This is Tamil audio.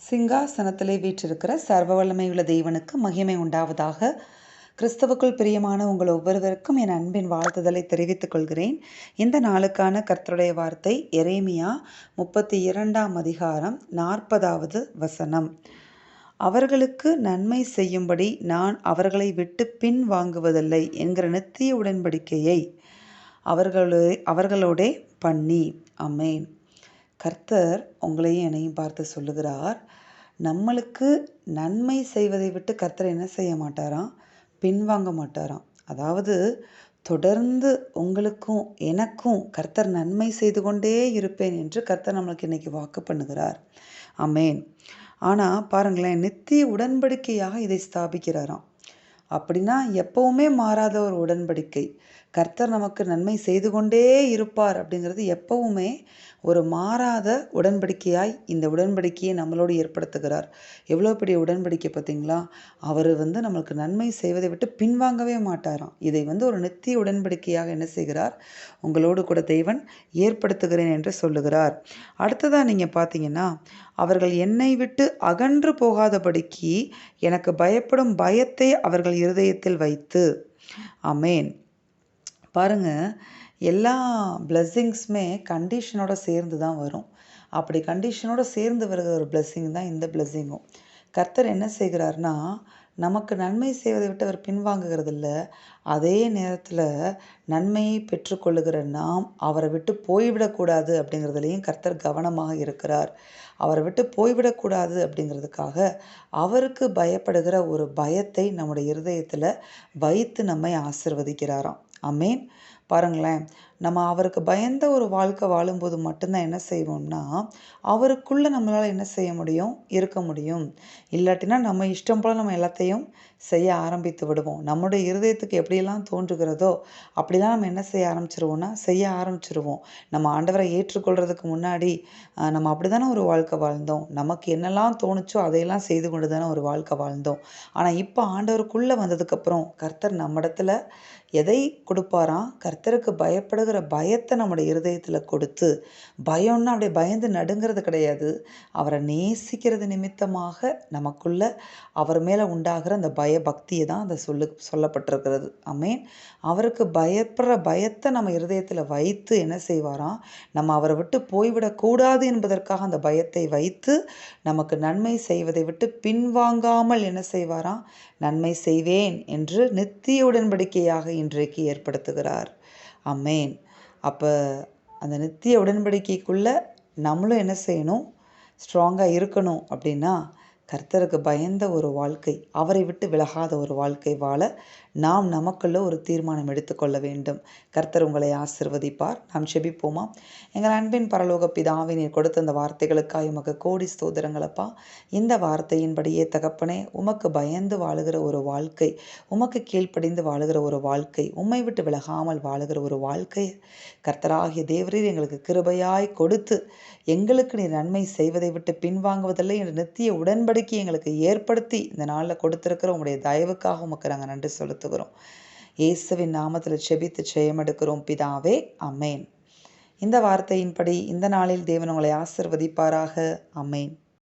சிங்காசனத்திலே வீற்றிருக்கிற சர்வ வல்லமையுள்ள தேவனுக்கு மகிமை உண்டாவதாக கிறிஸ்தவுக்குள் பிரியமான உங்கள் ஒவ்வொருவருக்கும் என் அன்பின் வாழ்த்துதலை தெரிவித்துக் கொள்கிறேன். இந்த நாளுக்கான கர்த்தருடைய வார்த்தை எரேமியா முப்பத்தி இரண்டாம் அதிகாரம் நாற்பதாவது வசனம். அவர்களுக்கு நன்மை செய்யும்படி நான் அவர்களை விட்டு பின் வாங்குவதில்லை என்கிற நித்திய உடன்படிக்கையை அவர்களோட அவர்களோடே பண்ணி. அமேன். கர்த்தர் உங்களையும் என்னையும் பார்த்து சொல்லுகிறார். நம்மளுக்கு நன்மை செய்வதை விட்டு கர்த்தர் என்ன செய்ய மாட்டாராம்? பின்வாங்க மாட்டாராம். அதாவது தொடர்ந்து உங்களுக்கும் எனக்கும் கர்த்தர் நன்மை செய்து கொண்டே இருப்பேன் என்று கர்த்தர் நம்மளுக்கு இன்னைக்கு வாக்கு பண்ணுகிறார். அமேன் ஆனால் பாருங்களேன் நித்திய உடன்படிக்கையாக இதை ஸ்தாபிக்கிறாராம். அப்படின்னா எப்பவுமே மாறாத ஒரு உடன்படிக்கை. கர்த்தர் நமக்கு நன்மை செய்து கொண்டே இருப்பார் அப்படிங்கிறது எப்பவுமே ஒரு மாறாத உடன்படிக்கையாய் இந்த உடன்படிக்கையை நம்மளோடு ஏற்படுத்துகிறார். எவ்வளோ பெரிய உடன்படிக்கை பார்த்தீங்களா? அவர் வந்து நம்மளுக்கு நன்மை செய்வதை விட்டு பின்வாங்கவே மாட்டாராம். இதை வந்து ஒரு நித்திய உடன்படிக்கையாக என்ன செய்கிறார்? உங்களோடு கூட தெய்வன் ஏற்படுத்துகிறேன் என்று சொல்லுகிறார். அடுத்ததாக நீங்கள் பார்த்தீங்கன்னா அவர்கள் என்னை விட்டு அகன்று போகாதபடிக்கு எனக்கு பயப்படும் பயத்தை அவர்கள் இருதயத்தில் வைத்து. அமேன் பாருங்க எல்லா பிளெஸ்ஸிங்ஸுமே கண்டிஷனோட சேர்ந்து தான் வரும். அப்படி கண்டிஷனோட சேர்ந்து வருகிற ஒரு பிளெஸ்ஸிங் தான் இந்த பிளெஸ்ஸிங்கும் கர்த்தர் என்ன செய்கிறார்னா நமக்கு நன்மை செய்வதை விட்டு அவர் பின்வாங்குகிறது இல்லை அதே நேரத்தில் நன்மையை பெற்றுக்கொள்ளுகிற நாம் அவரை விட்டு போய்விடக்கூடாது அப்படிங்கிறதுலையும் கர்த்தர் கவனமாக இருக்கிறார். அவரை விட்டு போய்விடக்கூடாது அப்படிங்கிறதுக்காக அவருக்கு பயப்படுகிற ஒரு பயத்தை நம்முடைய இருதயத்தில் வைத்து நம்மை ஆசிர்வதிக்கிறாராம். அமேன் பாருங்களேன். நம்ம அவருக்கு பயந்த ஒரு வாழ்க்கை வாழும்போது மட்டும்தான் என்ன செய்வோம்னா அவருக்குள்ளே நம்மளால் என்ன செய்ய முடியும்? இருக்க முடியும். இல்லாட்டினா நம்ம இஷ்டம் போல் நம்ம எல்லாத்தையும் செய்ய ஆரம்பித்து விடுவோம். நம்முடைய இருதயத்துக்கு எப்படியெல்லாம் தோன்றுகிறதோ அப்படிலாம் நம்ம என்ன செய்ய ஆரம்பிச்சிருவோம்னா செய்ய ஆரம்பிச்சிருவோம். நம்ம ஆண்டவரை ஏற்றுக்கொள்கிறதுக்கு முன்னாடி நம்ம அப்படி தானே ஒரு வாழ்க்கை வாழ்ந்தோம். நமக்கு என்னெல்லாம் தோணுச்சோ அதையெல்லாம் செய்து கொண்டு தானே ஒரு வாழ்க்கை வாழ்ந்தோம். ஆனால் இப்போ ஆண்டவருக்குள்ளே வந்ததுக்கப்புறம் கர்த்தர் நம்மிடத்துல எதை கொடுப்பாராம்? கர்த்தருக்கு பயப்படுகிற பயத்தை நம்முடைய இருதயத்தில் கொடுத்து பயம்னா அப்படியே பயந்து நடுங்கிறது கிடையாது. அவரை நேசிக்கிறது நிமித்தமாக நமக்குள்ள அவர் மேலே உண்டாகிற அந்த பய பக்தியை தான் அந்த சொல்லு சொல்லப்பட்டிருக்கிறது. அமேன் அவருக்கு பயப்படுற பயத்தை நம்ம இருதயத்தில் வைத்து என்ன செய்வாராம்? நம்ம அவரை விட்டு போய்விடக்கூடாது என்பதற்காக அந்த பயத்தை வைத்து நமக்கு நன்மை செய்வதை விட்டு பின்வாங்காமல் என்ன செய்வாராம்? நன்மை செய்வேன் என்று நித்திய உடன்படிக்கையாக இன்றைக்கு ஏற்படுத்துகிறார். அம்மேன் அப்போ அந்த நித்திய உடன்படிக்கைக்குள்ளே நம்மளும் என்ன செய்யணும்? ஸ்ட்ராங்காக இருக்கணும் அப்படின்னா கர்த்தருக்கு பயந்த ஒரு வாழ்க்கை அவரை விட்டு விலகாத ஒரு வாழ்க்கை வாழ நாம் நமக்குள்ள ஒரு தீர்மானம் எடுத்துக்கொள்ள வேண்டும். கர்த்தர் உங்களை ஆசிர்வதிப்பார். நாம் செபிப்போமா? எங்கள் அன்பின் பரலோக பிதாவை நீர் கொடுத்த அந்த வார்த்தைகளுக்காக உமக்கு கோடி ஸ்தோதரங்களப்பா இந்த வார்த்தையின்படியே தகப்பனே உமக்கு பயந்து வாழுகிற ஒரு வாழ்க்கை உமக்கு கீழ்ப்படிந்து வாழுகிற ஒரு வாழ்க்கை உம்மை விட்டு விலகாமல் வாழுகிற ஒரு வாழ்க்கை. கர்த்தராகிய தேவரீர் எங்களுக்கு கிருபையாய் கொடுத்து எங்களுக்கு நீ நன்மை செய்வதை விட்டு பின்வாங்குவதில்லை என்று நித்திய உடன்படிக்கை எங்களுக்கு ஏற்படுத்தி இந்த நாளில் கொடுத்துருக்கிற உங்களுடைய தயவுக்காக உமக்கு நாங்கள் நன்றி செலுத்துகிறோம். இயேசுவின் நாமத்தில் செபித்து ஜெயமெடுக்கிறோம். பிதாவே அமேன் இந்த வார்த்தையின்படி இந்த நாளில் தேவன் உங்களை ஆசிர்வதிப்பாராக. அமேன்